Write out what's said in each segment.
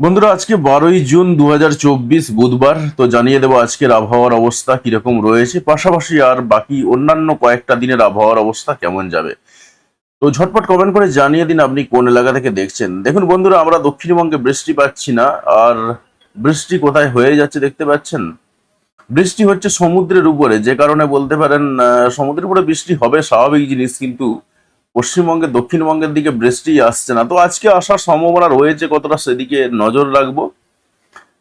বন্ধুরা, আজকে বারোই জুন দু হাজার চব্বিশ বুধবার, তো জানিয়ে দেবো আজকের আবহাওয়ার অবস্থা কীরকম রয়েছে। পাশাপাশি আর বাকি অন্যান্য কয়েকটা দিনের আবহাওয়ার অবস্থা কেমন যাবে? তো ঝটপট কমেন্ট করে জানিয়ে দিন আপনি কোন এলাকা থেকে দেখছেন। দেখুন বন্ধুরা, আমরা দক্ষিণবঙ্গে বৃষ্টি পাচ্ছি না, আর বৃষ্টি কোথায় হয়ে যাচ্ছে দেখতে পাচ্ছেন? বৃষ্টি হচ্ছে সমুদ্রের উপরে, যে কারণে বলতে পারেন সমুদ্রের উপরে বৃষ্টি হবে স্বাভাবিক জিনিস কিন্তু পশ্চিমবঙ্গে দক্ষিণবঙ্গের দিকে বৃষ্টি আসছে না। তো আজকে আসার সম্ভাবনা রয়েছে কতটা সেদিকে নজর রাখব?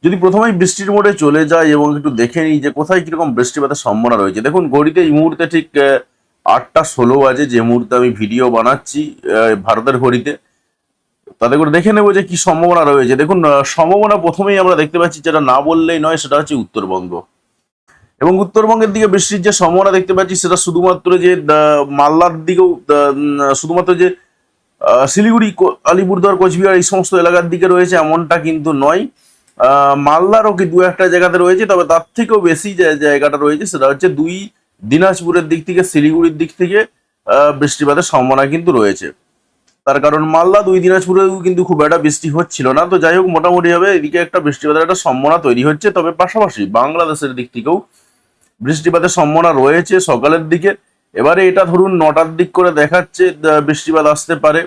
যদি প্রথমেই বৃষ্টির মোড়ে চলে যায় এবং একটু দেখে নিই যে কোথায় কীরকম বৃষ্টিপাতের সম্ভাবনা রয়েছে। দেখুন, ঘড়িতে এই মুহূর্তে ঠিক আটটা ষোলো বাজে যে মুহূর্তে আমি ভিডিও বানাচ্ছি ভারতের ঘড়িতে। তাতে করে দেখে নেব যে কি সম্ভাবনা রয়েছে। দেখুন সম্ভাবনা প্রথমেই আমরা দেখতে পাচ্ছি, যেটা না বললেই নয়, সেটা হচ্ছে উত্তরবঙ্গ। এবং উত্তরবঙ্গের দিকে বৃষ্টির যে সম্ভাবনা দেখতে পাচ্ছি, সেটা শুধুমাত্র যে মালদার দিকেও শুধুমাত্র যে শিলিগুড়ি আলিপুরদুয়ার, কোচবিহার এই সমস্ত এলাকার দিকে রয়েছে এমনটা কিন্তু নয়। মালদারও কি দু একটা জায়গাতে রয়েছে, তবে তার থেকেও বেশি যে, জায়গাটা রয়েছে, সেটা হচ্ছে দুই দিনাজপুরের দিক থেকে, শিলিগুড়ির দিক থেকে বৃষ্টিপাতের সম্ভাবনা কিন্তু রয়েছে। তার কারণ মালদা দুই দিনাজপুরেও কিন্তু খুব একটা বৃষ্টি হচ্ছিল না। তো যাই হোক মোটামুটি ভাবে এদিকে একটা বৃষ্টিপাতের একটা সম্ভাবনা তৈরি হচ্ছে, তবে পাশাপাশি বাংলাদেশের দিক থেকেও বৃষ্টিপাতের সম্ভাবনা রয়েছে সকালের দিকে। এবারে এটা ধরুন নটার দিক করে দেখাচ্ছে বৃষ্টিপাত আসতে পারে।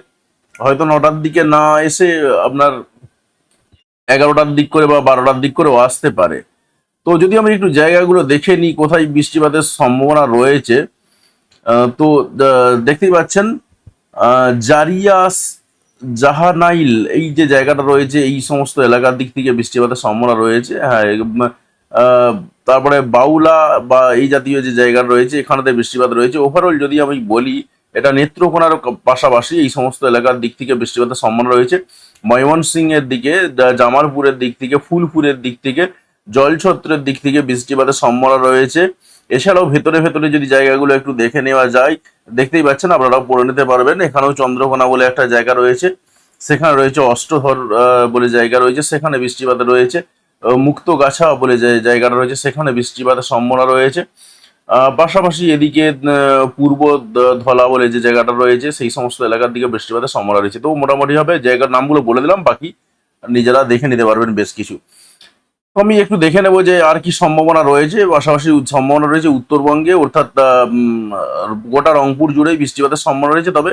হয়তো নটার দিকে না এসে আপনার এগারোটার দিক করে বা বারোটার দিক করেও আসতে পারে। তো যদি আমি একটু জায়গাগুলো দেখে নিই, কোথায় বৃষ্টিপাতের সম্ভাবনা রয়েছে তো দেখতেই পাচ্ছেন জারিয়াস জাহানাইল, এই যে জায়গাটা রয়েছে, এই সমস্ত এলাকার দিক থেকে বৃষ্টিপাতের সম্ভাবনা রয়েছে। হ্যাঁ তারপরে বাউলা বা এই জাতীয় যে জায়গা রয়েছে, এখানেতে বৃষ্টিপাত রয়েছে। ওভারঅল যদি আমি বলি, এটা নেত্রকোনার পাশাপাশি এই সমস্ত এলাকার দিক থেকে বৃষ্টিপাতের সম্ভাবনা রয়েছে। ময়মনসিং এর দিকে জামালপুরের দিক থেকে, ফুলপুরের দিক থেকে, জলছত্রের দিক থেকে বৃষ্টিপাতের সম্ভাবনা রয়েছে। এছাড়াও ভেতরে ভেতরে যদি জায়গাগুলো একটু দেখে নেওয়া যায়, দেখতেই পাচ্ছেন আপনারা পড়ে নিতে পারবেন। এখানেও চন্দ্রকোনা বলে একটা জায়গা রয়েছে। সেখানে রয়েছে অষ্টধর বলে জায়গা রয়েছে। সেখানে বৃষ্টিপাত রয়েছে। মুক্তগাছা বলে যে জায়গাটা রয়েছে, সেখানে বৃষ্টিপাতের সম্ভাবনা রয়েছে। পাশাপাশি এদিকে পূর্ব ধলা বলে যে জায়গাটা রয়েছে, সেই সমস্ত এলাকার দিকে বৃষ্টিপাতের সম্ভাবনা রয়েছে। তো মোটামুটি হবে জায়গার নামগুলো বলে দিলাম, বাকি নিজেরা দেখে নিতে পারবেন বেশ কিছু। আমি একটু দেখে নেব যে আর কি সম্ভাবনা রয়েছে, পাশাপাশি সম্ভাবনা রয়েছে উত্তরবঙ্গে, অর্থাৎ গোটা রংপুর জুড়েই বৃষ্টিপাতের সম্ভাবনা রয়েছে, তবে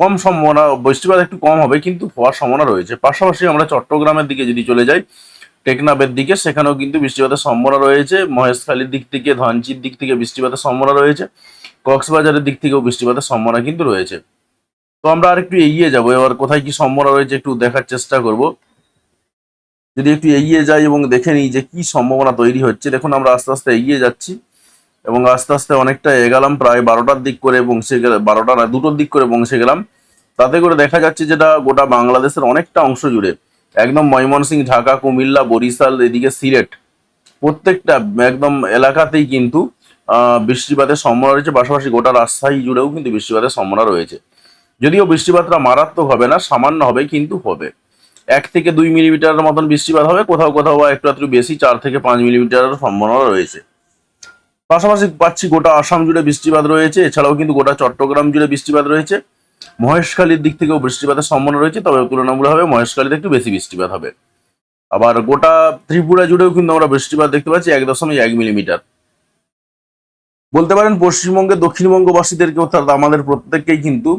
কম সম্ভাবনা, বৃষ্টিপাত একটু কম হবে, কিন্তু হওয়ার সম্ভাবনা রয়েছে। পাশাপাশি আমরা চট্টগ্রামের দিকে যদি চলে যাই টেকনাফের দিকে, সেখানেও কিন্তু বৃষ্টিপাতের সম্ভাবনা রয়েছে। মহেশখালীর দিক থেকে, ধনচির দিক থেকে বৃষ্টিপাতের সম্ভাবনা রয়েছে। কক্সবাজারের দিক থেকেও বৃষ্টিপাতের সম্ভাবনা কিন্তু রয়েছে। তো আমরা আর একটু এগিয়ে যাব। এবার কোথায় কি সম্ভাবনা রয়েছে একটু দেখার চেষ্টা করব। যদি একটু এগিয়ে যাই এবং দেখে নিই যে কি সম্ভাবনা তৈরি হচ্ছে, দেখুন আমরা আস্তে আস্তে এগিয়ে যাচ্ছি এবং আস্তে আস্তে অনেকটা এগালাম, প্রায় বারোটার দিক করে পৌঁছে গেলাম বারোটা না, দুটোর দিক করে পৌঁছে গেলাম। তাতে করে দেখা যাচ্ছে যেটা গোটা বাংলাদেশের অনেকটা অংশ জুড়ে একদম ময়মনসিংহ ঢাকা, কুমিল্লা, বরিশাল, এদিকে সিলেট। প্রত্যেকটা একদম এলাকাতেই কিন্তু বৃষ্টিপাতের সম্ভাবনা রয়েছে। পাশাপাশি গোটা রাজশাহী জুড়েও কিন্তু বৃষ্টিপাতের সম্ভাবনা রয়েছে। যদিও বৃষ্টিপাতটা মারাত্মক হবে না, সামান্য হবে, কিন্তু হবে। এক থেকে দুই মিলিমিটারের মতন বৃষ্টিপাত হবে, কোথাও কোথাও বা একটু একটু বেশি, চার থেকে পাঁচ মিলিমিটারের সম্ভাবনা রয়েছে। পাশাপাশি পাচ্ছি গোটা আসাম জুড়ে বৃষ্টিপাত রয়েছে, এছাড়াও কিন্তু গোটা চট্টগ্রাম জুড়ে বৃষ্টিপাত রয়েছে। মহেশখালীর দিক থেকেও বৃষ্টিপাতের সম্ভাবনা রয়েছে, তবে তুলনামূলকভাবে মহেশখালীতে একটু বেশি বৃষ্টিপাত হবে। আবার গোটা ত্রিপুরা জুড়েও কিন্তু আমরা বৃষ্টিপাত দেখতে পাচ্ছি এক দশমিক এক মিলিমিটার। বলতে পারেন পশ্চিমবঙ্গে দক্ষিণবঙ্গবাসীদেরকে অর্থাৎ আমাদের প্রত্যেককেই কিন্তু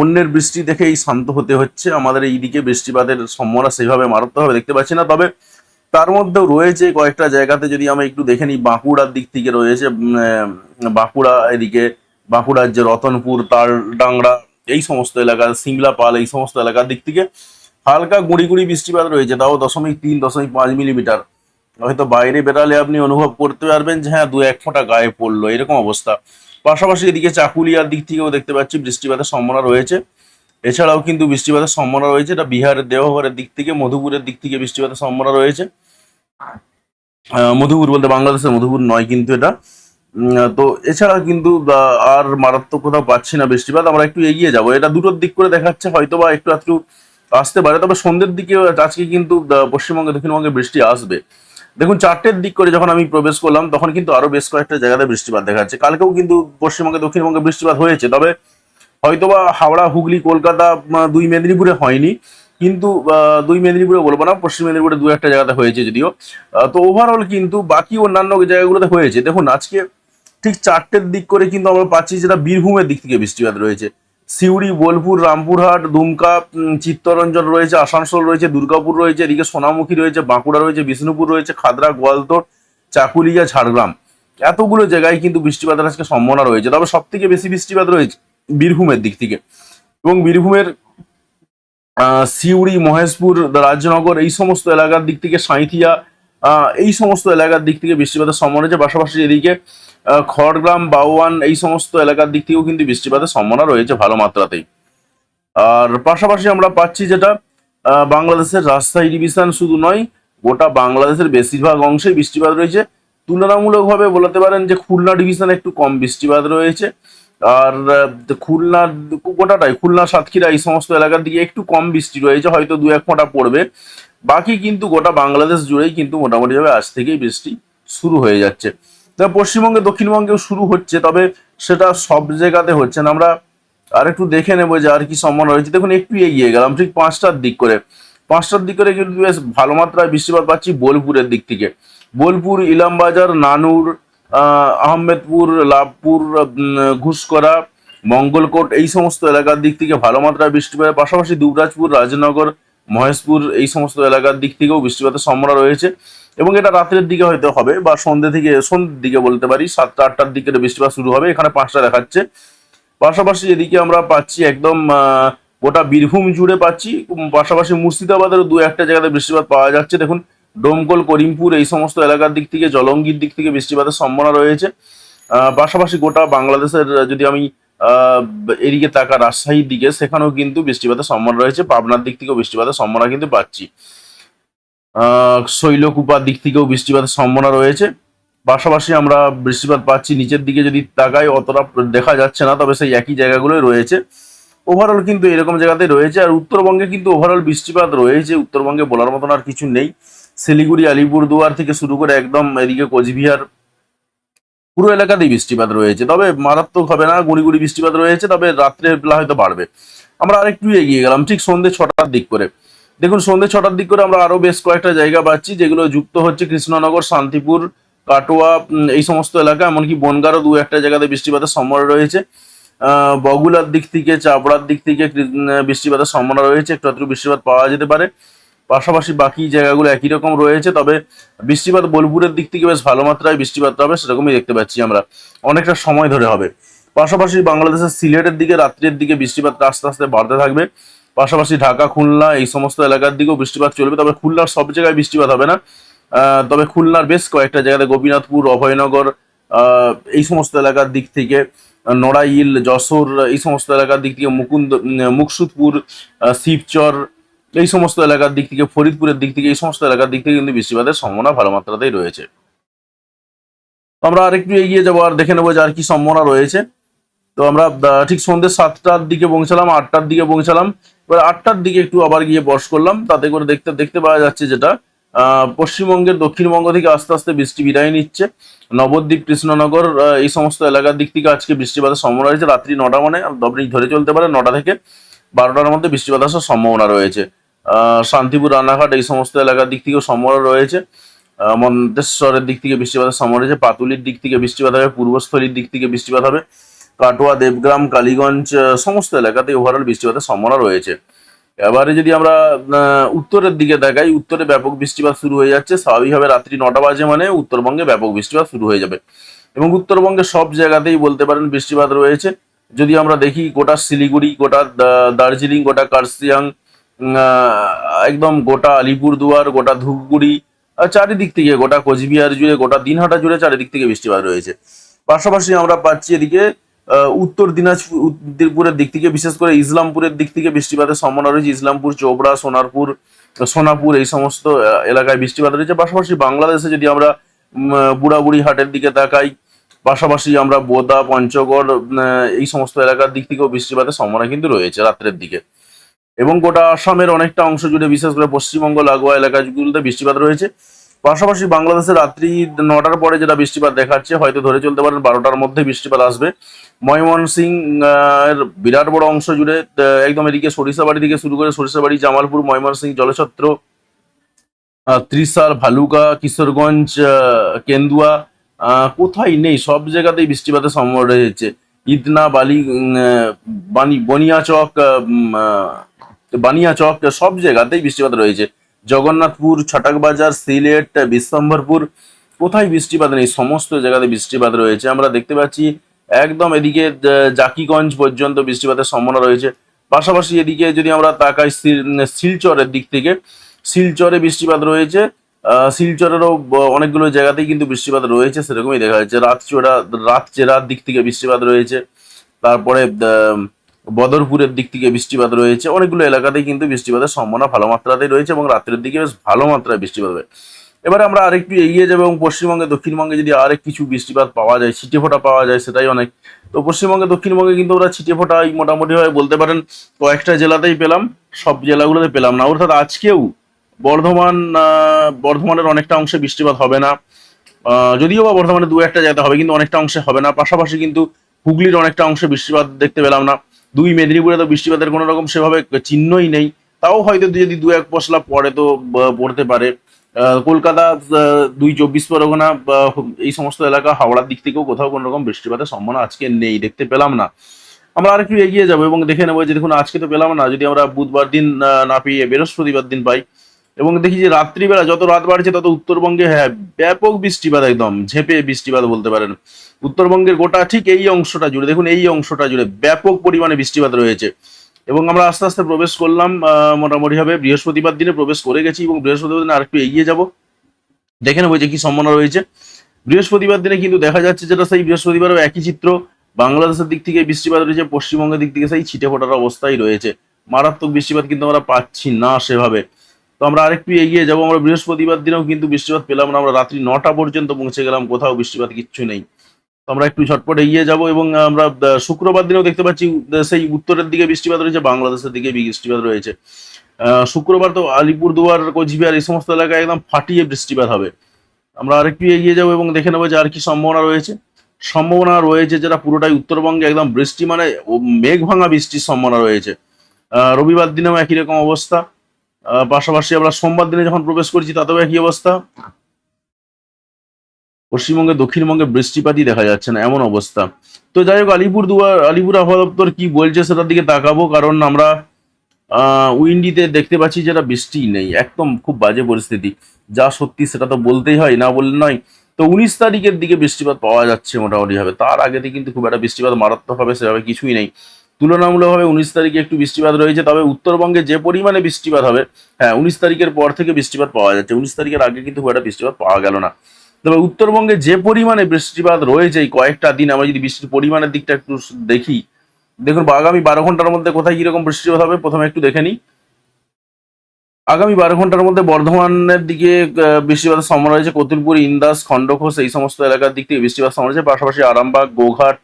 অন্যের বৃষ্টি দেখেই শান্ত হতে হচ্ছে। আমাদের এই দিকে বৃষ্টিপাতের সম্ভাবনা সেভাবে মারাত্মকভাবে দেখতে পাচ্ছি না। তবে তার মধ্যেও রয়েছে কয়েকটা জায়গাতে যদি আমি একটু দেখে নিই, বাঁকুড়ার দিক থেকে রয়েছে বাঁকুড়া এদিকে, বাঁকুড়ার যে রতনপুর, তালডাংরা এই সমস্ত এলাকা সিমলা পাল, এই সমস্ত এলাকার দিক থেকে হালকা গুঁড়ি গুঁড়ি বৃষ্টিপাত রয়েছে, তাও দশমিক তিন, দশমিক পাঁচ মিলিমিটার। হয়তো বাইরে বেরালে আপনি অনুভব করতে পারবেন যে হ্যাঁ দু এক ফোঁটা গায়ে পড়ল, এরকম অবস্থা। পাশাপাশি এদিকে চাকুলিয়ার দিক থেকেও দেখতে পাচ্ছি বৃষ্টিপাতের সম্ভাবনা রয়েছে। এছাড়াও কিন্তু বৃষ্টিপাতের সম্ভাবনা রয়েছে, এটা বিহারের দেওঘরের দিক থেকে, মধুপুরের দিক থেকে বৃষ্টিপাতের সম্ভাবনা রয়েছে। মধুপুর বলতে বাংলাদেশের মধুপুর নয় কিন্তু এটা। তো এছাড়া কিন্তু আর মারাত্মক কোথাও পাচ্ছি না বৃষ্টিপাত, আমরা একটু এগিয়ে যাব। এটা দুটোর দিক করে দেখাচ্ছে হয়তো বা একটু একটু আসতে পারে, তবে সন্ধ্যের দিকে আজকে কিন্তু পশ্চিমবঙ্গে, দক্ষিণবঙ্গে বৃষ্টি আসবে। দেখুন, চারটের দিক করে যখন আমি প্রবেশ করলাম, তখন কিন্তু আরও বেশ কয়েকটা জায়গাতে বৃষ্টিপাত দেখা যাচ্ছে কালকেও কিন্তু পশ্চিমবঙ্গে, দক্ষিণবঙ্গে বৃষ্টিপাত হয়েছে, তবে হয়তোবা হাওড়া, হুগলি, কলকাতা দুই মেদিনীপুরে হয়নি। কিন্তু দুই মেদিনীপুরে বলব না, পশ্চিম মেদিনীপুরে দু একটা জায়গাতে হয়েছে যদিও। তো ওভারঅল কিন্তু বাকি অন্যান্য জায়গাগুলোতে হয়েছে। দেখুন, আজকে ঠিক চারটের দিক করে কিন্তু আমরা পাচ্ছি যেটা বীরভূমের দিক থেকে বৃষ্টিপাত রয়েছে। সিউড়ি, বোলপুর, রামপুরহাট, দুমকা চিত্তরঞ্জন রয়েছে, আসানসোল রয়েছে, দুর্গাপুর রয়েছে, এদিকে সোনামুখী রয়েছে, বাঁকুড়া রয়েছে, বিষ্ণুপুর রয়েছে, খাদরা গোয়ালতোড় চাকুলিয়া, ঝাড়গ্রাম। এতগুলো জায়গায় কিন্তু বৃষ্টিপাতের আজকে সম্ভাবনা রয়েছে। তবে সব থেকে বেশি বৃষ্টিপাত রয়েছে বীরভূমের দিক থেকে। এবং বীরভূমের সিউড়ি, মহেশপুর, রাজনগর, এই সমস্ত এলাকার দিক থেকে সাঁইথিয়া এই সমস্ত এলাকার দিক থেকে বৃষ্টিপাতের সম্ভাবনা রয়েছে। পাশাপাশি এদিকে খড়গ্রাম, বাউয়ান এই সমস্ত এলাকার দিক থেকেও কিন্তু বৃষ্টিপাতের সম্ভাবনা রয়েছে ভালো মাত্রাতেই। আর পাশাপাশি আমরা পাচ্ছি যেটা বাংলাদেশের রাজশাহী ডিভিশন শুধু নয়, গোটা বাংলাদেশের বেশিরভাগ অংশেই বৃষ্টিপাত রয়েছে। তুলনামূলকভাবে বলতে পারেন যে খুলনা ডিভিশনে একটু কম বৃষ্টিপাত রয়েছে। আর খুলনা গোটাটাই, খুলনা, সাতক্ষীরা এই সমস্ত এলাকার দিকে একটু কম বৃষ্টি রয়েছে, হয়তো দু এক ফোঁটা পড়বে। বাকি কিন্তু গোটা বাংলাদেশ জুড়েই কিন্তু মোটামুটিভাবে আজ থেকেই বৃষ্টি শুরু হয়ে যাচ্ছে। তবে পশ্চিমবঙ্গে, দক্ষিণবঙ্গেও শুরু হচ্ছে, তবে সেটা সব জায়গাতে হচ্ছে না। আমরা আর একটু দেখে নেব যে আর কি সম্ভাবনা রয়েছে। দেখুন, একটু এগিয়ে গেলাম, ঠিক পাঁচটার দিক করে। পাঁচটার দিক করে কিন্তু বেশ ভালো মাত্রায় বৃষ্টিপাত পাচ্ছি বোলপুরের দিক থেকে। বোলপুর, ইলামবাজার, নানুর আহমেদপুর, লাভপুর ঘুষকরা মঙ্গলকোট, এই সমস্ত এলাকার দিক থেকে ভালো মাত্রায় বৃষ্টিপাতের পাশাপাশি দুবরাজপুর, রাজনগর মহেশপুর এই সমস্ত এলাকার দিক থেকেও বৃষ্টিপাতের সম্ভাবনা রয়েছে এবং এটা রাত্রের দিকে হয়তো হবে বা সন্ধ্যে থেকে সন্ধ্যের দিকে বলতে পারি, সাতটা, আটটার দিকে বৃষ্টিপাত শুরু হবে, এখানে পাঁচটা দেখাচ্ছে। পাশাপাশি এদিকে আমরা পাচ্ছি একদম গোটা বীরভূম জুড়ে পাচ্ছি পাশাপাশি মুর্শিদাবাদেরও দু একটা জায়গাতে বৃষ্টিপাত পাওয়া যাচ্ছে। দেখুন, ডোমকল, করিমপুর এই সমস্ত এলাকার দিক থেকে, জলঙ্গির দিক থেকে বৃষ্টিপাতের সম্ভাবনা রয়েছে। পাশাপাশি গোটা বাংলাদেশের যদি আমি এদিকে তাকা রাজশাহীর দিকে, সেখানেও কিন্তু বৃষ্টিপাতের সম্ভাবনা রয়েছে। পাবনার দিক থেকেও বৃষ্টিপাতের সম্ভাবনা কিন্তু পাচ্ছি। শৈলকুপার দিক থেকেও বৃষ্টিপাতের সম্ভাবনা রয়েছে। পাশাপাশি আমরা বৃষ্টিপাত পাচ্ছি, নিচের দিকে যদি তাকাই অতটা দেখা যাচ্ছে না, তবে সেই একই জায়গাগুলোই রয়েছে। ওভারঅল কিন্তু এরকম জায়গাতেই রয়েছে, আর উত্তরবঙ্গে কিন্তু ওভারঅল বৃষ্টিপাত রয়েছে। উত্তরবঙ্গে বলার মতন আর কিছু নেই। শিলিগুড়ি, আলিপুরদুয়ার থেকে শুরু করে একদম এদিকে কোচবিহার পুরো এলাকাতেই বৃষ্টিপাত রয়েছে। তবে মারাত্মক হবে না, গুড়ি গুড়ি বৃষ্টিপাত রয়েছে, তবে রাত্রের বেলা হয়তো বাড়বে। আমরা আরেকটু এগিয়ে গেলাম, ঠিক সন্ধ্যে ছটার দিক করে। দেখুন সন্ধ্যে ছটার দিক করে আমরা আরও বেশ কয়েকটা জায়গা পাচ্ছি, যেগুলো যুক্ত হচ্ছে কৃষ্ণনগর, শান্তিপুর, কাটোয়া এই সমস্ত এলাকা, এমনকি বনগাঁরও দু একটা জায়গাতে বৃষ্টিপাতের সম্ভাবনা রয়েছে। বগুলার দিক থেকে, চাপড়ার দিক থেকে বৃষ্টিপাতের সম্ভাবনা রয়েছে, একটু বৃষ্টিপাত পাওয়া যেতে পারে। পাশাপাশি বাকি জায়গাগুলো একই রকম রয়েছে, তবে বৃষ্টিপাত বোলপুরের দিক থেকে বেশ ভালো মাত্রায় বৃষ্টিপাত হবে, সেরকমই দেখতে পাচ্ছি আমরা। অনেকটা সময় ধরে হবে। পাশাপাশি বাংলাদেশের সিলেটের দিকে রাত্রের দিকে বৃষ্টিপাত আস্তে আস্তে বাড়তে থাকবে। পাশাপাশি ঢাকা, খুলনা এই সমস্ত এলাকার দিকেও বৃষ্টিপাত চলবে, তবে খুলনার সব জায়গায় বৃষ্টিপাত হবে না। তবে খুলনার বেশ কয়েকটা জায়গাতে গোপীনাথপুর, অভয়নগর এই সমস্ত এলাকার দিক থেকে নড়াইল, যশোর, এই সমস্ত এলাকার দিক থেকে মুকুন্দ মুকসুদপুর শিবচর এই সমস্ত এলাকার দিক থেকে, ফরিদপুরের দিক থেকে, এই সমস্ত এলাকার দিক থেকে কিন্তু বৃষ্টিপাতের সম্ভাবনা ভালো মাত্রাতেই রয়েছে। আমরা আরেকটু এগিয়ে যাব আর দেখে নেব যে আর কি সম্ভাবনা রয়েছে। তো আমরা ঠিক সন্ধ্যে সাতটার দিকে পৌঁছালাম, আটটার দিকে পৌঁছালাম। এবার আটটার দিকে একটু আবার গিয়ে বর্ষ করলাম। তাতে করে দেখতে দেখতে পাওয়া যাচ্ছে যেটা পশ্চিমবঙ্গের, দক্ষিণবঙ্গ থেকে আস্তে আস্তে বৃষ্টি বিদায় নিচ্ছে। নবদ্বীপ, কৃষ্ণনগর এই সমস্ত এলাকার দিক থেকে আজকে বৃষ্টিপাতের সম্ভাবনা রয়েছে। রাত্রি নটা মানে আপনি ধরে চলতে পারে নটা থেকে বারোটার মধ্যে বৃষ্টিপাত আসার সম্ভাবনা রয়েছে। শান্তিপুর রানাঘাট এই সমস্ত এলাকার দিক থেকেও সম্ভাবনা রয়েছে। মন্তেশ্বরের দিক থেকে বৃষ্টিপাতের সম্ভাবনা রয়েছে, পাতুলির দিক থেকে বৃষ্টিপাত হবে, পূর্বস্থলীর দিক থেকে বৃষ্টিপাত হবে, কাটোয়া, দেবগ্রাম, কালীগঞ্জ সমস্ত এলাকাতে ওভারঅল বৃষ্টিপাতের সম্ভাবনা রয়েছে। এবারে যদি আমরা উত্তরের দিকে দেখাই, উত্তরে ব্যাপক বৃষ্টিপাত শুরু হয়ে যাচ্ছে, স্বাভাবিকভাবে রাত্রি নটা বাজে মানে উত্তরবঙ্গে ব্যাপক বৃষ্টিপাত শুরু হয়ে যাবে। এবং উত্তরবঙ্গে সব জায়গাতেই বলতে পারেন বৃষ্টিপাত রয়েছে। যদি আমরা দেখি, গোটা শিলিগুড়ি, গোটা দার্জিলিং, গোটা কার্সিয়াং একদম গোটা আলিপুরদুয়ার, গোটা ধূপগুড়ি চারিদিক থেকে, গোটা কোচবিহার জুড়ে, গোটা দিনহাটা জুড়ে চারিদিক থেকে বৃষ্টিপাত রয়েছে। পাশাপাশি আমরা পাচ্ছি এদিকে উত্তর দিনাজপুর দিনাজপুরের দিক থেকে, বিশেষ করে ইসলামপুরের দিক থেকে বৃষ্টিপাতের সম্ভাবনা রয়েছে। ইসলামপুর, চোপড়া, সোনারপুর, সোনাপুর এই সমস্ত এলাকায় বৃষ্টিপাত রয়েছে। পাশাপাশি বাংলাদেশে যদি আমরা বুড়াবুড়ি হাটের দিকে তাকাই, পাশাপাশি আমরা বোদা, পঞ্চগড় এই সমস্ত এলাকার দিক থেকেও বৃষ্টিপাতের সম্ভাবনা কিন্তু রয়েছে রাত্রের দিকে। এবং গোটা আসামের অনেকটা অংশ জুড়ে, বিশেষ করে পশ্চিমবঙ্গ, লাগোয়া এলাকাগুলোতে বৃষ্টিপাত রয়েছে। পাশাপাশি বাংলাদেশের রাত্রি নটার পরে যেটা বৃষ্টিপাত দেখাচ্ছে, হয়তো ধরে চলতে পারেন বারোটার মধ্যে বৃষ্টিপাত আসবে। ময়মনসিং এর বিরাট বড় অংশ জুড়ে একদম এদিকে সরিষাবাড়ি থেকে শুরু করে সরিষাবাড়ি জামালপুর, ময়মনসিং, জলছত্র ত্রিশাল, ভালুকা, কিশোরগঞ্জ কেন্দুয়া কোথায় নেই, সব জায়গাতেই বৃষ্টিপাতের সম্ভাবনা রয়েছে। ইদনা, বালি বানি বনিয়াচক বানিয়াচক সব জায়গাতেই বৃষ্টিপাত রয়েছে। জগন্নাথপুর, ছটাকবাজার, সিলেট বিশ্বম্বরপুর কোথায় বৃষ্টিপাত নেই? সমস্ত জায়গাতে বৃষ্টিপাত রয়েছে। আমরা দেখতে পাচ্ছি একদম এদিকে জাকিগঞ্জ পর্যন্ত বৃষ্টিপাতের সম্ভাবনা রয়েছে। পাশাপাশি এদিকে যদি আমরা তাকাই শিল- শিলচরের দিক থেকে, শিলচরে বৃষ্টিপাত রয়েছে। শিলচরেরও অনেকগুলো জায়গাতেই কিন্তু বৃষ্টিপাত রয়েছে, সেরকমই দেখা যাচ্ছে। রাতচোড়া রাতচেরার দিক থেকে বৃষ্টিপাত রয়েছে। তারপরে বদরপুরের দিক থেকে বৃষ্টিপাত রয়েছে। অনেকগুলো এলাকাতেই কিন্তু বৃষ্টিপাতের সম্ভাবনা ভালো মাত্রাতেই রয়েছে এবং রাত্রের দিকে বেশ ভালো মাত্রায় বৃষ্টিপাত হবে এবারে আমরা আরেকটু এগিয়ে যাব এবং পশ্চিমবঙ্গে, দক্ষিণবঙ্গে যদি আরেক কিছু বৃষ্টিপাত পাওয়া যায়, ছিটে ফোটা পাওয়া যায়, সেটাই অনেক। তো পশ্চিমবঙ্গে, দক্ষিণবঙ্গে কিন্তু ওরা ছিটে ফোটাই মোটামুটি ভাবে বলতে পারেন কয়েকটা জেলাতেই পেলাম, সব জেলাগুলোতে পেলাম না। অর্থাৎ আজকেও বর্ধমান বর্ধমানের অনেকটা অংশে বৃষ্টিপাত হবে না। যদিও বা বর্ধমানে দু একটা জায়গাতে হবে, কিন্তু অনেকটা অংশে হবে না। পাশাপাশি কিন্তু হুগলির অনেকটা অংশে বৃষ্টিপাত দেখতে পেলাম না। দুই মেদিনীপুরে তো বৃষ্টিপাতের কোনো রকম সেভাবে চিহ্নই নেই। তাও হয়তো যদি দু এক পশলা পড়ে তো পড়তে পারে। কলকাতা দুই চব্বিশ পরগনা এই সমস্ত এলাকা, হাওড়ার দিক থেকেও কোথাও কোনো রকম বৃষ্টিপাতের সম্ভাবনা আজকে নেই, দেখতে পেলাম না। আমরা আর একটু এগিয়ে যাব এবং দেখে নেব যে, দেখুন, আজকে তো পেলাম না, যদি আমরা বুধবার দিন না পেয়ে বৃহস্পতিবার দিন পাই এবং দেখি যে রাত্রিবেলা যত রাত বাড়ছে তত উত্তরবঙ্গে হ্যাঁ ব্যাপক বৃষ্টিপাত একদম, ঝেঁপে বৃষ্টিপাত বলতে পারেন। উত্তরবঙ্গের গোটা ঠিক এই অংশটা জুড়ে, দেখুন এই অংশটা জুড়ে ব্যাপক পরিমাণে বৃষ্টিপাত রয়েছে। এবং আমরা আস্তে আস্তে প্রবেশ করলাম মোটামুটি হবে বৃহস্পতিবার দিনে প্রবেশ করে গেছি এবং বৃহস্পতিবার দিনে আরেকটু এগিয়ে যাব। দেখে নেব যে কি সম্ভাবনা রয়েছে। বৃহস্পতিবার দিনে কিন্তু দেখা যাচ্ছে যেটা সেই বৃহস্পতিবারও একই চিত্র। বাংলাদেশের দিক থেকে বৃষ্টিপাত রয়েছে, পশ্চিমবঙ্গের দিক থেকে সেই ছিটে ফোটার অবস্থাই রয়েছে। মারাত্মক বৃষ্টিপাত কিন্তু আমরা পাচ্ছি না সেভাবে। তো আমরা আরেকটু এগিয়ে যাব। আমরা বৃহস্পতিবার দিনেও কিন্তু বৃষ্টিপাত পেলাম না। আমরা রাত্রি নটা পর্যন্ত পৌঁছে গেলাম, কোথাও বৃষ্টিপাত কিচ্ছু নেই। তো আমরা একটু ঝটপট এগিয়ে যাব এবং আমরা শুক্রবার দিনেও দেখতে পাচ্ছি সেই উত্তরের দিকে বৃষ্টিপাত রয়েছে, বাংলাদেশের দিকে বৃষ্টিপাত রয়েছে। শুক্রবার তো আলিপুরদুয়ার, কোচবিহার এই সমস্ত এলাকায় একদম ফাটিয়ে বৃষ্টিপাত হবে। আমরা আরেকটু এগিয়ে যাব এবং দেখে নেব যে আর কি সম্ভাবনা রয়েছে। সম্ভাবনা রয়েছে যেটা পুরোটাই উত্তরবঙ্গে একদম বৃষ্টি মানে মেঘ ভাঙা বৃষ্টির সম্ভাবনা রয়েছে। রবিবার দিনেও একই রকম অবস্থা। পাশাপাশি আমরা সোমবার দিনে যখন প্রবেশ করছি, তাতেও একই অবস্থা। পশ্চিমবঙ্গে, দক্ষিণবঙ্গে বৃষ্টিপাতই দেখা যাচ্ছে না, এমন অবস্থা। তো যাই হোক, আলিপুর দুয়ার আলিপুর আবহাওয়া দপ্তর কি বলছে সেটার দিকে তাকাবো, কারণ আমরা উইন্ডিতে দেখতে পাচ্ছি যেটা বৃষ্টি নেই, একদম খুব বাজে পরিস্থিতি। যা সত্যি সেটা তো বলতেই হয়, না বললে নয়। তো উনিশ তারিখের দিকে বৃষ্টিপাত পাওয়া যাচ্ছে মোটামুটি ভাবে তার আগেতে কিন্তু খুব একটা বৃষ্টিপাত মারাত্মক হবে সেভাবে কিছুই নেই। তুলনামূলকভাবে উনিশ তারিখে একটু বৃষ্টিপাত রয়েছে, তবে উত্তরবঙ্গে যে পরিমাণে বৃষ্টিপাত হবে হ্যাঁ উনিশ তারিখের পর থেকে বৃষ্টিপাত পাওয়া যাচ্ছে। উনিশ তারিখের আগে কিন্তু খুব একটা বৃষ্টিপাত পাওয়া গেল না। তবে উত্তরবঙ্গে যে পরিমাণে বৃষ্টিপাত রয়েছে কয়েকটা দিন, আমরা যদি বৃষ্টির পরিমাণের দিকটা একটু দেখি, দেখুন, আগামী বারো ঘণ্টার মধ্যে কোথায় কীরকম বৃষ্টিপাত হবে, প্রথমে একটু দেখে নিই। আগামী বারো ঘণ্টার মধ্যে বর্ধমানের দিকে বৃষ্টিপাতের সম্ভাবনা রয়েছে। কতুলপুর, ইন্দাস, খণ্ডঘোষ, এই সমস্ত এলাকার দিক থেকে বৃষ্টিপাত সম্ভাবনা রয়েছে। পাশাপাশি আরামবাগ, গোঘাট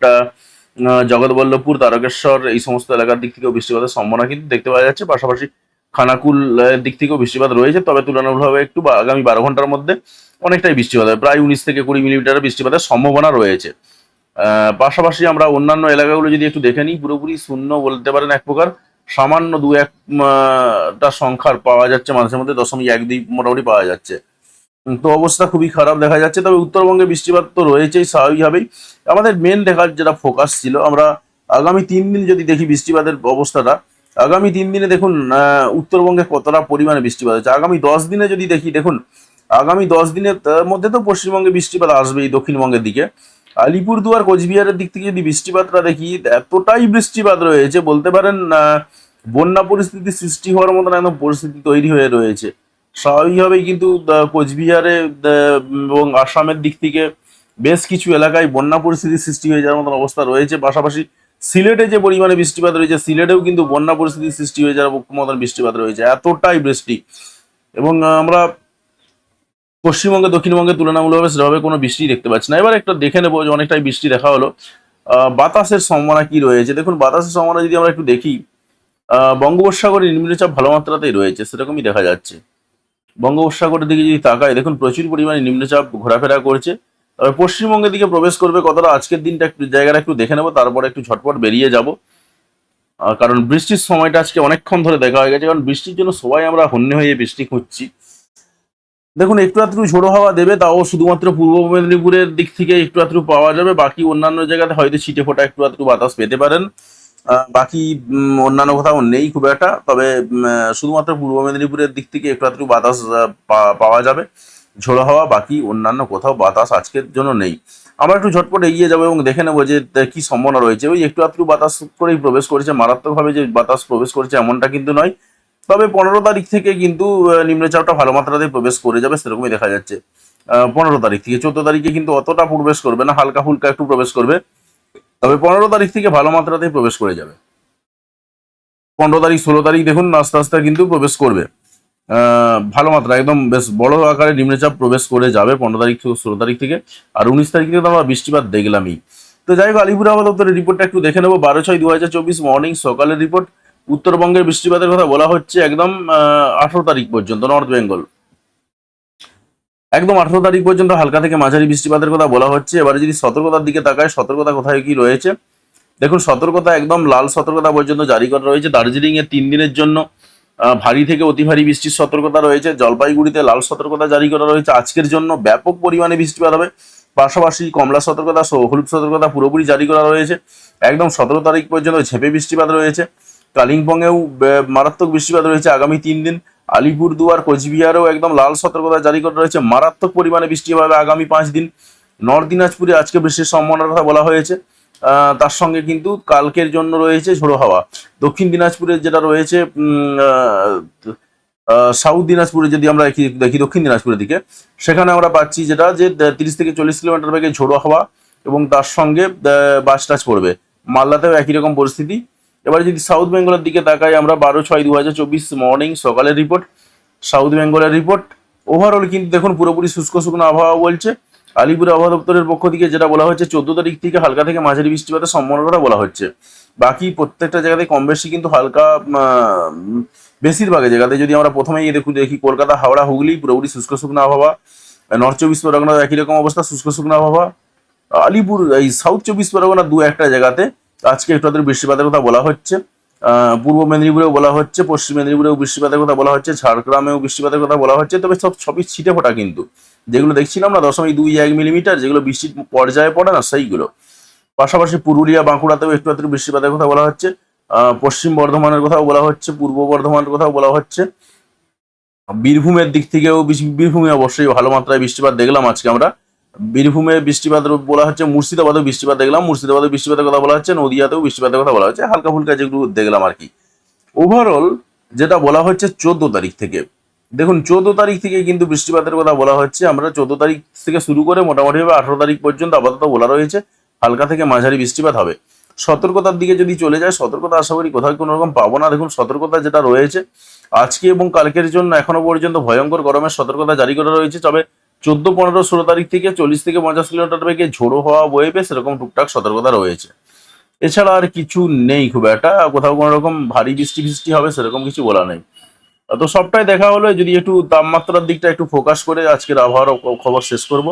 জগৎবল্লভপুর তারকেশ্বর এই সমস্ত এলাকার দিক থেকেও বৃষ্টিপাতের সম্ভাবনা কিন্তু দেখতে পাওয়া যাচ্ছে। পাশাপাশি খানাকুল দিক থেকেও বৃষ্টিপাত রয়েছে তবে তুলনামূলকভাবে একটু আগামী বারো ঘণ্টার মধ্যে অনেকটাই বৃষ্টিপাত হবে। প্রায় উনিশ থেকে কুড়ি মিলিমিটার বৃষ্টিপাতের সম্ভাবনা রয়েছে। পাশাপাশি আমরা অন্যান্য এলাকাগুলো যদি একটু দেখে নিই পুরোপুরি শূন্য বলতে পারেন এক প্রকার। সামান্য দু এক উম, আহ, টা সংখ্যার পাওয়া যাচ্ছে মানুষের মধ্যে দশমিক এক দুই মোটামুটি পাওয়া যাচ্ছে। তো অবস্থা খুবই খারাপ দেখা যাচ্ছে। তবে উত্তরবঙ্গে বৃষ্টিপাত তো রয়েছেই, স্বাভাবিকভাবেই। আমাদের মেন দেখার যেটা ফোকাস ছিল, আমরা আগামী তিন দিন যদি দেখি বৃষ্টিপাতের অবস্থাটা, আগামী তিন দিনে দেখুন উত্তরবঙ্গে কতটা পরিমাণে বৃষ্টিপাত হচ্ছে আগামী দশ দিনে যদি দেখি, দেখুন, আগামী দশ দিনের মধ্যে তো পশ্চিমবঙ্গে বৃষ্টিপাত আসবেই দক্ষিণবঙ্গের দিকে। আলিপুরদুয়ার, কোচবিহারের দিক থেকে যদি বৃষ্টিপাতটা দেখি, এতটাই বৃষ্টিপাত রয়েছে, বলতে পারেন বন্যা পরিস্থিতি সৃষ্টি হওয়ার মতন একদম পরিস্থিতি তৈরি হয়ে রয়েছে। স্বাভাবিকভাবেই কিন্তু কোচবিহারে এবং আসামের দিক থেকে বেশ কিছু এলাকায় বন্যা পরিস্থিতি সৃষ্টি হয়ে যাওয়ার মতন অবস্থা রয়েছে। পাশাপাশি সিলেটে যে পরিমাণে বৃষ্টিপাত রয়েছে, সিলেটেও কিন্তু বন্যা পরিস্থিতি সৃষ্টি হয়ে যাওয়ার মতন বৃষ্টিপাত রয়েছে। এতটাই বৃষ্টি। এবং আমরা পশ্চিমবঙ্গে, দক্ষিণবঙ্গে তুলনামূলকভাবে সেভাবে কোনো বৃষ্টি দেখতে পাচ্ছি না। এবার একটা দেখে নেব যে অনেকটাই বৃষ্টি দেখা হলো। বাতাসের সম্ভাবনা কি রয়েছে? দেখুন, বাতাসের সম্ভাবনা যদি আমরা একটু দেখি বঙ্গোপসাগরে নিম্নচাপ ভালো মাত্রাতেই রয়েছে, সেরকমই দেখা যাচ্ছে। বঙ্গোপসাগরের দিকে যদি তাকায় দেখুন প্রচুর পরিমাণে নিম্নচাপ ঘোরাফেরা করছে। তবে পশ্চিমবঙ্গের দিকে প্রবেশ করবে কতটা আজকের দিনটা একটু, জায়গাটা একটু দেখে নেব, তারপরে একটু ঝটপট বেরিয়ে যাব। কারণ বৃষ্টির সময়টা আজকে অনেকক্ষণ ধরে দেখা হয়ে গেছে, কারণ বৃষ্টির জন্য সবাই আমরা হন্যে হয়ে বৃষ্টি খুঁজছি। দেখুন, একটু আত্রু ঝোড়ো হাওয়া দেবে, তাও শুধুমাত্র পূর্ব মেদিনীপুরের দিক থেকে একটু আত্রু পাওয়া যাবে, বাকি অন্যান্য জায়গাতে হয়তো ছিটে ফোটা একটু আত্রু বাতাস পেতে পারেন। বাকি অন্যান্য কোথাও নেই খুব একটা, তবে শুধুমাত্র পূর্ব মেদিনীপুরের দিক থেকে একটু আত্রু বাতাস পাওয়া যাবে। ঝোড়ো হাওয়া, বাকি অন্যান্য কোথাও বাতাস আজকের জন্য নেই। আমরা একটু ঝটপট এগিয়ে যাব এবং দেখে নেব যে কি সম্ভাবনা রয়েছে। ওই একটু আত্রু বাতাস করেই প্রবেশ করেছে। মারাত্মকভাবে যে বাতাস প্রবেশ করেছে এমনটা কিন্তু নয়। তবে পনেরো তারিখ থেকে কিন্তু নিম্নচাপটা ভালো মাত্রাতে প্রবেশ করে যাবে, সেরকমই দেখা যাচ্ছে। পনেরো তারিখ থেকে। চোদ্দ তারিখে কিন্তু অতটা প্রবেশ করবে না হালকা ফুলকা একটু প্রবেশ করবে। তবে পনেরো তারিখ থেকে ভালো মাত্রাতেই প্রবেশ করে যাবে। পনেরো তারিখ, ষোলো তারিখ দেখুন, আস্তে আস্তে কিন্তু প্রবেশ করবে। ভালো মাত্রা, একদম বেশ বড় আকারে নিম্নচাপ প্রবেশ করে যাবে পনেরো তারিখ থেকে, ষোলো তারিখ থেকে। আর উনিশ তারিখ থেকে তো আমরা বৃষ্টিপাত দেখলামই। তো যাই হোক, আলিপুর আবহাওয়া দপ্তরের রিপোর্টটা একটু দেখে নেব। বারো ছয় দু হাজার চব্বিশ মর্নিং সকালের রিপোর্ট। উত্তরবঙ্গের বৃষ্টিপাতের কথা বলা হচ্ছে একদম আঠারো তারিখ পর্যন্ত নর্থ বেঙ্গল একদম আঠারো তারিখ পর্যন্ত হালকা থেকে মাঝারি বৃষ্টিপাতের কথা বলা হচ্ছে। এবারে যদি সতর্কতার দিকে তাকায়, সতর্কতা কোথায় কি রয়েছে? দেখুন, সতর্কতা একদম লাল সতর্কতা পর্যন্ত জারি করা রয়েছে। দার্জিলিং এর তিন দিনের জন্য ভারী থেকে অতি ভারী বৃষ্টির সতর্কতা রয়েছে। জলপাইগুড়িতে লাল সতর্কতা জারি করা রয়েছে। আজকের জন্য ব্যাপক পরিমাণে বৃষ্টিপাত হবে। পাশাপাশি কমলা সতর্কতা হলুদ সতর্কতা পুরোপুরি জারি করা রয়েছে। একদম সতেরো তারিখ পর্যন্ত ঝেপে বৃষ্টিপাত রয়েছে। কালিম্পংয়েও মারাত্মক বৃষ্টিপাত রয়েছে। আগামী তিন দিন আলিপুরদুয়ার, কোচবিহারেও একদম লাল সতর্কতা জারি করা রয়েছে। মারাত্মক পরিমাণে বৃষ্টি হবে আগামী পাঁচ দিন। নর্থ দিনাজপুরে আজকে বৃষ্টির সম্ভাবনার কথা বলা হয়েছে। তার সঙ্গে কিন্তু কালকের জন্য রয়েছে ঝোড়ো হাওয়া। দক্ষিণ দিনাজপুরে যেটা রয়েছে সাউথ দিনাজপুরে যদি আমরা দেখি দেখি দক্ষিণ দিনাজপুরের দিকে, সেখানে আমরা পাচ্ছি যেটা যে তিরিশ থেকে চল্লিশ কিলোমিটার বেগে ঝোড়ো হাওয়া এবং তার সঙ্গে বাস টাচ পড়বে। মালদাতেও একই রকম পরিস্থিতি। এবারে যদি সাউথ বেঙ্গলের দিকে তাকাই, আমরা বারো ছয় দু হাজার চব্বিশ মর্নিং সকালের রিপোর্ট সাউথ বেঙ্গলের রিপোর্ট ওভারঅল কিন্তু দেখুন, পুরোপুরি শুষ্ক শুকনো আবহাওয়া বলছে। আলিপুর আবহাওয়া দপ্তরের পক্ষ থেকে যেটা বলা হচ্ছে চোদ্দ তারিখ থেকে হালকা থেকে মাঝারি বৃষ্টিপাতের সম্ভাবনাটা বলা হচ্ছে। বাকি প্রত্যেকটা জায়গাতে কম বেশি কিন্তু হালকা বেশিরভাগ জায়গাতে যদি আমরা প্রথমেই দেখুন, দেখি কলকাতা, হাওড়া, হুগলি, পুরোপুরি শুষ্ক শুকনো আবহাওয়া। নর্থ চব্বিশ পরগনা একই রকম অবস্থা, শুষ্ক শুকনো আবহাওয়া। আলিপুর, এই সাউথ চব্বিশ পরগনা দু একটা জায়গাতে আজকে একটু আধটু বৃষ্টিপাতের কথা বলা হচ্ছে। পূর্ব মেদিনীপুরেও বলা হচ্ছে, পশ্চিম মেদিনীপুরেও বৃষ্টিপাতের কথা বলা হচ্ছে, ঝাড়গ্রামেও বৃষ্টিপাতের কথা বলা হচ্ছে, তবে সব, সবই ছিটে ফোটা কিন্তু। যেগুলো দেখছিলাম না দশমিক দুই এক মিলিমিটার, যেগুলো বৃষ্টির পর্যায়ে পড়ে না, সেইগুলো। পাশাপাশি পুরুলিয়া, বাঁকুড়াতেও একটু আধটু বৃষ্টিপাতের কথা বলা হচ্ছে পশ্চিম বর্ধমানের কথাও বলা হচ্ছে, পূর্ব বর্ধমানের কথাও বলা হচ্ছে। বীরভূমের দিক থেকেও বীরভূমে অবশ্যই ভালো মাত্রায় বৃষ্টিপাত দেখলাম আজকে আমরা। বীরভূমে বৃষ্টিপাত বলা হচ্ছে, মুর্শিদাবাদেও বৃষ্টিপাত দেখলাম মুর্শিদাবাদে বৃষ্টিপাতের কথা বলা হচ্ছে, নদিয়াতেও বৃষ্টিপাতের কথা বলা হচ্ছে হালকা ফুলকা যেগুলো দেখলাম আর কি। ওভারঅল যেটা বলা হচ্ছে চোদ্দ তারিখ থেকে। দেখুন, চোদ্দ তারিখ থেকে কিন্তু বৃষ্টিপাতের কথা বলা হচ্ছে, আমরা চোদ্দ তারিখ থেকে শুরু করে মোটামুটি ভাবে আঠারো তারিখ পর্যন্ত আপাতত বলা রয়েছে, হালকা থেকে মাঝারি বৃষ্টিপাত হবে। সতর্কতার দিকে যদি চলে যায়, সতর্কতা আশা করি কোথাও কোনো রকম পাবো না। দেখুন, সতর্কতা যেটা রয়েছে, আজকে এবং কালকের জন্য এখনও পর্যন্ত ভয়ঙ্কর গরমের সতর্কতা জারি করা রয়েছে, তবে চোদ্দ পনেরো ষোলো তারিখ থেকে চল্লিশ থেকে পঞ্চাশ কিলোমিটার বেগে ঝোড়ো হওয়া বইবে, সেরকম টুকটাক সতর্কতা রয়েছে। এছাড়া আর কিছু নেই খুব একটা, কোথাও কোনো রকম ভারী বৃষ্টি বৃষ্টি হবে সেরকম কিছু বলা নেই। তো সবটাই দেখা হলো, যদি একটু তাপমাত্রার দিকটা একটু ফোকাস করে আজকের আবহাওয়ার খবর শেষ করব।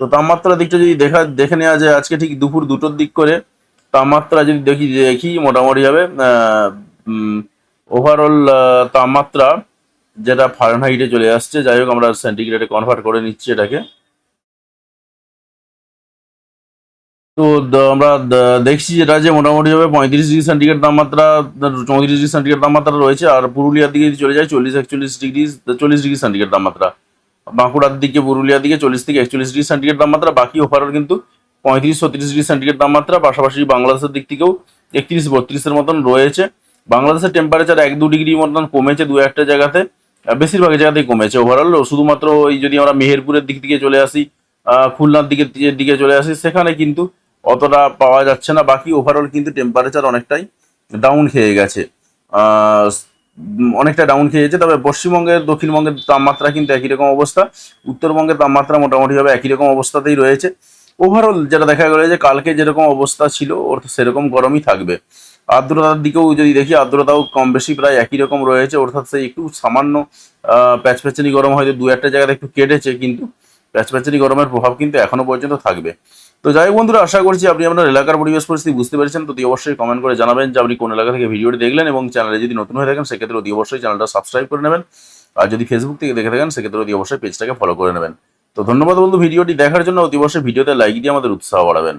তো তাপমাত্রার দিকটা যদি দেখা, দেখে নেওয়া যায়, আজকে ঠিক দুপুর দুটোর দিক করে তাপমাত্রা যদি দেখি দেখি মোটামুটি হবে ওভারঅল তাপমাত্রা যেটা ফারেনহাইটে চলে আসছে, যাই হোক আমরা সেন্টিগ্রেডে কনভার্ট করে নিচ্ছি এটাকে। তো আমরা দেখছি যেটা যে মোটামুটি হবে পঁয়ত্রিশ ডিগ্রি সেন্টিগ্রেড তাপমাত্রা, চৌত্রিশ ডিগ্রি সেন্টিগ্রেড তাপমাত্রা রয়েছে, আর পুরুলিয়ার দিকে চলে যায় চল্লিশ, একচল্লিশ ডিগ্রি চল্লিশ ডিগ্রি সেন্টিগ্রেড তাপমাত্রা। বাঁকুড়ার দিকে, পুরুলিয়ার দিকে চল্লিশ থেকে একচল্লিশ ডিগ্রি সেন্টিগ্রেড তাপমাত্রা, বাকি ওভারঅল কিন্তু পঁয়ত্রিশ, ছত্রিশ ডিগ্রি সেন্টিগ্রেড তাপমাত্রা, পাশাপাশি বাংলাদেশের দিক থেকেও একত্রিশ, বত্রিশের মতন রয়েছে। বাংলাদেশের টেম্পারেচার এক দু ডিগ্রি মতন কমেছে দু একটা জায়গাতে। বেশিরভাগ জায়গাতেই কমেছে। ওভারঅল শুধুমাত্র ওই যদি আমরা মেহেরপুরের দিক থেকে চলে আসি খুলনার দিকে দিকে চলে আসি, সেখানে কিন্তু অতটা পাওয়া যাচ্ছে না। বাকি ওভারঅল কিন্তু টেম্পারেচার অনেকটাই ডাউন খেয়ে গেছে। অনেকটা ডাউন খেয়ে গেছে, তবে পশ্চিমবঙ্গের, দক্ষিণবঙ্গের তাপমাত্রা কিন্তু একই রকম অবস্থা। উত্তরবঙ্গের তাপমাত্রা মোটামুটিভাবে একই রকম অবস্থাতেই রয়েছে। ওভারঅল যেটা দেখা গেল যে, কালকে যেরকম অবস্থা ছিল, ওর সেরকম গরমই থাকবে। আর্দ্রতার দিকেও যদি দেখি, আর্দ্রতাও কম বেশি প্রায় একই রকম রয়েছে। অর্থাৎ সেই একটু সামান্য প্যাচপ্যাচানি গরম হয়তো দু একটা জায়গাতে একটু কেটেছে, কিন্তু প্যাচপ্যাচানি গরমের প্রভাব কিন্তু এখনও পর্যন্ত থাকবে। তো যাই হোক বন্ধুরা, আশা করছি আপনি আপনার এলাকার পরিবেশ পরিস্থিতি বুঝতে পেরেছেন। তো অবশ্যই কমেন্ট করে জানাবেন যে আপনি কোন এলাকা থেকে ভিডিওটি দেখলেন এবং চ্যানেলে যদি নতুন হয়ে থাকেন, সেক্ষেত্রে অতি অবশ্যই চ্যানেলটা সাবস্ক্রাইব করে নেবেন। আর যদি ফেসবুক থেকে দেখে থাকেন, সেক্ষেত্রে অতি অবশ্যই পেজটাকে ফলো করে নেবেন। তো ধন্যবাদ বন্ধু, ভিডিওটি দেখার জন্য অতি অবশ্যই ভিডিওতে লাইক দিয়ে আমাদের উৎসাহ বাড়াবেন।